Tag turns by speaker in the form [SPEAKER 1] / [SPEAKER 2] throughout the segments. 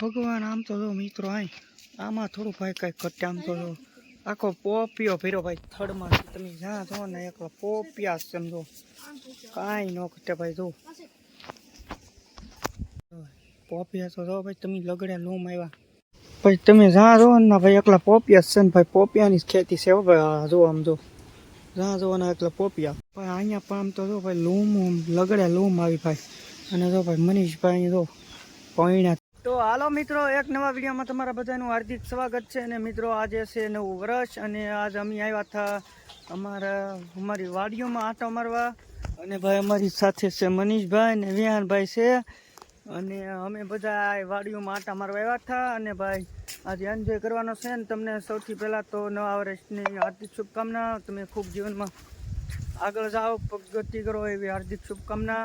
[SPEAKER 1] ભગવાન, આમ તો મિત્રો, આય, આમાં થોડું ભાઈ કઈ ઘટે આમ તો આખો પોપિયો ભીરો ભાઈ થડમાં તમે જ્યાં છો ને, એકલો પોપિયા સમજો કાંઈ ન ઘટે ભાઈ, જો. પોપિયા તો ભાઈ, તમે લગડે લૂમ આવ્યા ભાઈ, તમે જ્યાં જો ને, ભાઈ, એકલા પોપિયા છે ને, ભાઈ, પોપિયાની ખેતી છે ભાઈ જો આમ જો. જ્યાં જો ને, એકલા પોપિયા. ભાઈ અહીંયા પણ આમ તો જો ભાઈ, લૂમ, લગડે લૂમ આવી ભાઈ. અને જો ભાઈ, મનીષભાઈ જો, પૈણા તો હાલો મિત્રો, એક નવા વિડીયોમાં તમારા બધાનું હાર્દિક સ્વાગત છે અને મિત્રો, આજે છે નવું વર્ષ અને આજ અમે આવ્યા હતા અમારા, અમારી વાડીઓમાં આંટો મારવા અને ભાઈ અમારી સાથે છે મનીષભાઈ ને વિહાનભાઈ છે અને અમે બધા વાડીઓમાં આંટા મારવા આવ્યા હતા અને ભાઈ, આજે એન્જોય કરવાનો છે ને તમને સૌથી પહેલાં તો નવા વર્ષની હાર્દિક શુભકામના, તમે ખૂબ જીવનમાં આગળ જાઓ પ્રગતિ કરો એવી હાર્દિક શુભકામના.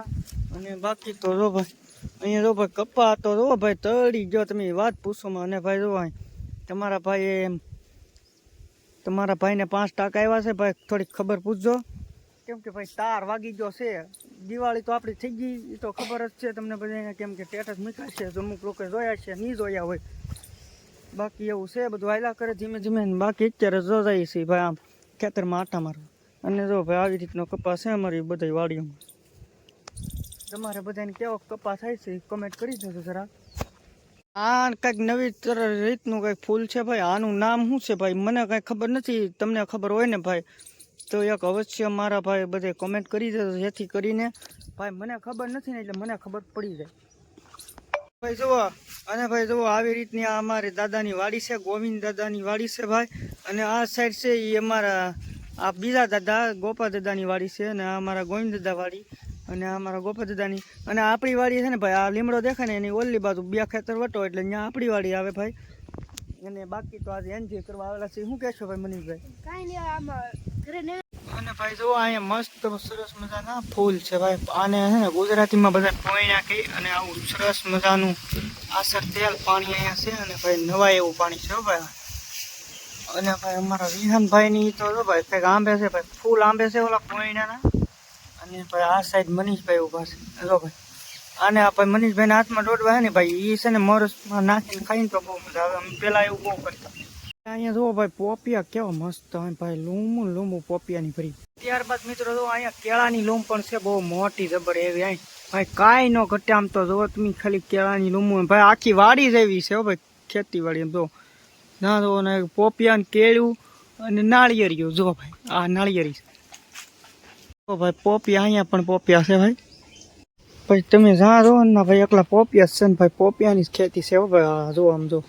[SPEAKER 1] અને બાકી તો જો ભાઈ, અહીંયા જો ભાઈ કપા તો જો ભાઈ તળી ગયો. તમે વાત પૂછો અને ભાઈ જો તમારા ભાઈ એમ, તમારા ભાઈને પાંચ ટાકા આવ્યા છે ભાઈ, થોડીક ખબર પૂછજો. કેમ કે ભાઈ તાર વાગી ગયો છે. દિવાળી તો આપણી થઈ ગઈ, એ તો ખબર જ છે તમને બધાને કેમ કે સ્ટેટસ મૂક્યા છે. અમુક લોકો જોયા છે, નહીં જોયા હોય. બાકી એવું છે, બધું વાયલા કરે ધીમે ધીમે. બાકી અત્યારે જો જાય છે ભાઈ આમ ખેતરમાં આટા મારવા. અને જો ભાઈ આવી રીતનો કપાસ છે અમારી બધી વાડીઓમાં. તમારે બધાને કેવો કપા થાય છે કમેન્ટ કરી દેજો જરા. આ કંઈક નવી રીતનું કંઈક ફૂલ છે ભાઈ, આનું નામ શું છે ભાઈ? મને કાંઈ ખબર નથી, તમને ખબર હોય ને ભાઈ? તો એક અવશ્ય મારા ભાઈ બધે કોમેન્ટ કરી દેજો જેથી કરીને. ભાઈ, મને ખબર નથી ને એટલે મને ખબર પડી જાય. ભાઈ, જુઓ, અને ભાઈ, જુઓ, આવી રીતની આ અમારી દાદાની વાડી છે, ગોવિંદ દાદાની વાડી છે ભાઈ. અને આ સાઈડ છે એ અમારા, આ બીજા દાદા, ગોપા દાદાની વાડી છે અને આ અમારા ગોવિંદ દાદા વાડી. અને આ અમારા ગોપા દાદાની અને આપણી વાડી છે ને ભાઈ આ લીમડો દેખાય ને એની ઓલી બાજુ બે ખેતર વટો એટલે અહીંયા આપણી વાડી આવે ભાઈ. અને બાકી તો આજે એન્જોય કરવા આવેલા છે શું કહેશો ભાઈ મનીષભાઈ?
[SPEAKER 2] કાંઈ નહીં આમાં
[SPEAKER 1] અને ભાઈ જો અહીંયા મસ્ત સરસ મજાના ફૂલ છે ભાઈ. આને છે ને ગુજરાતીમાં બધા પોઈણા કહી અને આવું સરસ મજાનું આસર તેલ પાણી અહીંયા છે અને ભાઈ નવા એવું પાણી છે ભાઈ. અને ભાઈ અમારા વિહાનભાઈની તો ભાઈ કંઈક આંબે છે ભાઈ ફૂલ આંબે છે ઓલા પોઈણાના અને ભાઈ આ સાઈડ મનીષભાઈ ઊભા છે. જો ભાઈ. આને આપણે ભાઈ મનીષભાઈના હાથમાં દોડવા હે ને ભાઈ એ છે ને મોરસમાં નાખીને ખાઈને તો બહુ મજા આવે. અમે પહેલાં એવું બહુ કરતા. અહીંયા જુઓ ભાઈ પોપિયા કેવા મસ્ત હોય ભાઈ લૂમું લૂમું પોપિયાની ભરી. ત્યારબાદ મિત્રો જો અહીંયા કેળાની લૂમ પણ છે બહુ મોટી જબર એવી અહીં ભાઈ કાંઈ ન ઘટે આમ તો જો તમે ખાલી કેળાની લૂમ ભાઈ આખી વાડી જ એવી છે હો ભાઈ ખેતીવાડી એમ જો ના જો ને પોપિયા ને કેળું અને નાળિયેરિયું જો ભાઈ આ નાળિયેરી છે. ભાઈ, પોપિયા અહીંયા પણ પોપિયા છે ભાઈ. ભાઈ તમે જ્યાં જો ને ભાઈ એકલા પોપિયા છે ને ભાઈ, પોપિયાની ખેતી છે ભાઈ જો આમ જો.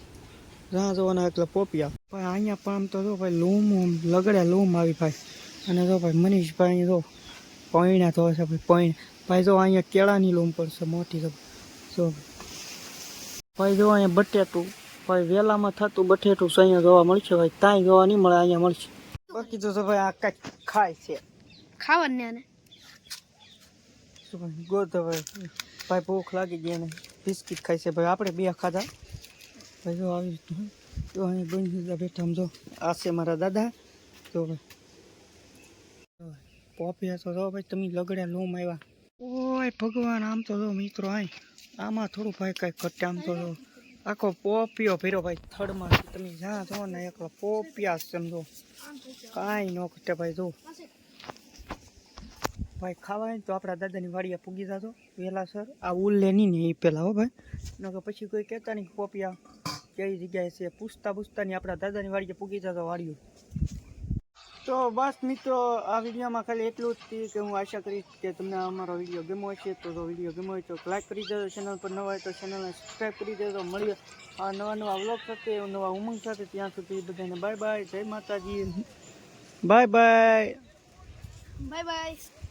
[SPEAKER 1] જ્યાં જોવાના એકલા પોપિયા. ભાઈ, અહીંયા પણ આમ તો જો ભાઈ, લૂમ ઉમ લગડે લૂમ આવી ભાઈ. અને જો ભાઈ, મનીષભાઈ જો પૈણા તો છે ભાઈ, પૈણ. ભાઈ, જો અહીંયા કેળાની લૂમ છે મોટી છે જો ભાઈ. જો અહીંયા બટેટું, ભાઈ, વેલામાં થતું બટેટું છે, અહીંયા જોવા મળશે ભાઈ. ત્યાં જોવા નહીં મળે, અહીંયા મળશે. બાકી તો ભાઈ, આ કાંઈક ખાય છે.
[SPEAKER 2] ખાવાનું ને આને.
[SPEAKER 1] શું ભાઈ ભૂખ લાગી ગઈ અને બિસ્કિટ ખાઈ છે ભાઈ. આપણે બે ખાધા. ભાઈ જો આવી તો અહીં બંધ બેઠા સમજો આ છે મારા દાદા. તો પોપિયા તો ભાઈ તમે લગડ્યા, લોમ આવ્યા ઓય ભગવાન, આમ તો જો મિત્રો, આય. આમાં થોડું ભાઈ કઈ ઘટે આમ તો જો. આખો પોપિયો ભેરો ભાઈ, થડમાં. તમે જ્યાં જો ને, એકલો પોપિયા સમજો કાંઈ ન ઘટે ભાઈ, જો. ભાઈ ખાવા તો આપણા દાદાની વાડીએ પૂગી જતો વહેલા સર આ ઉલ્લે નહીં ને એ પહેલાં હો ભાઈ. નકર પછી કોઈ કહેતા નહીં કોપિયા પોપિયા કઈ જગ્યાએ છે. પૂછતા પૂછતા નહીં આપણા દાદાની વાડીએ પૂગી જતો વાડીઓ. તો બસ મિત્રો આ વિડીયોમાં ખાલી એટલું જ કે હું આશા કરીશ કે તમને અમારો વીડિયો ગમ્યો હશે. તો જો વીડિયો ગમ્યો હોય તો લાઈક કરી દેજો ચેનલ પર નવા હોય તો ચેનલને સબસ્ક્રાઈબ કરી દેજો. મળીએ આ નવા નવા વ્લોગ સાથે નવા ઉમંગ સાથે. ત્યાં સુધી બધાને બાય બાય જય માતાજી. Bye bye
[SPEAKER 2] bye bye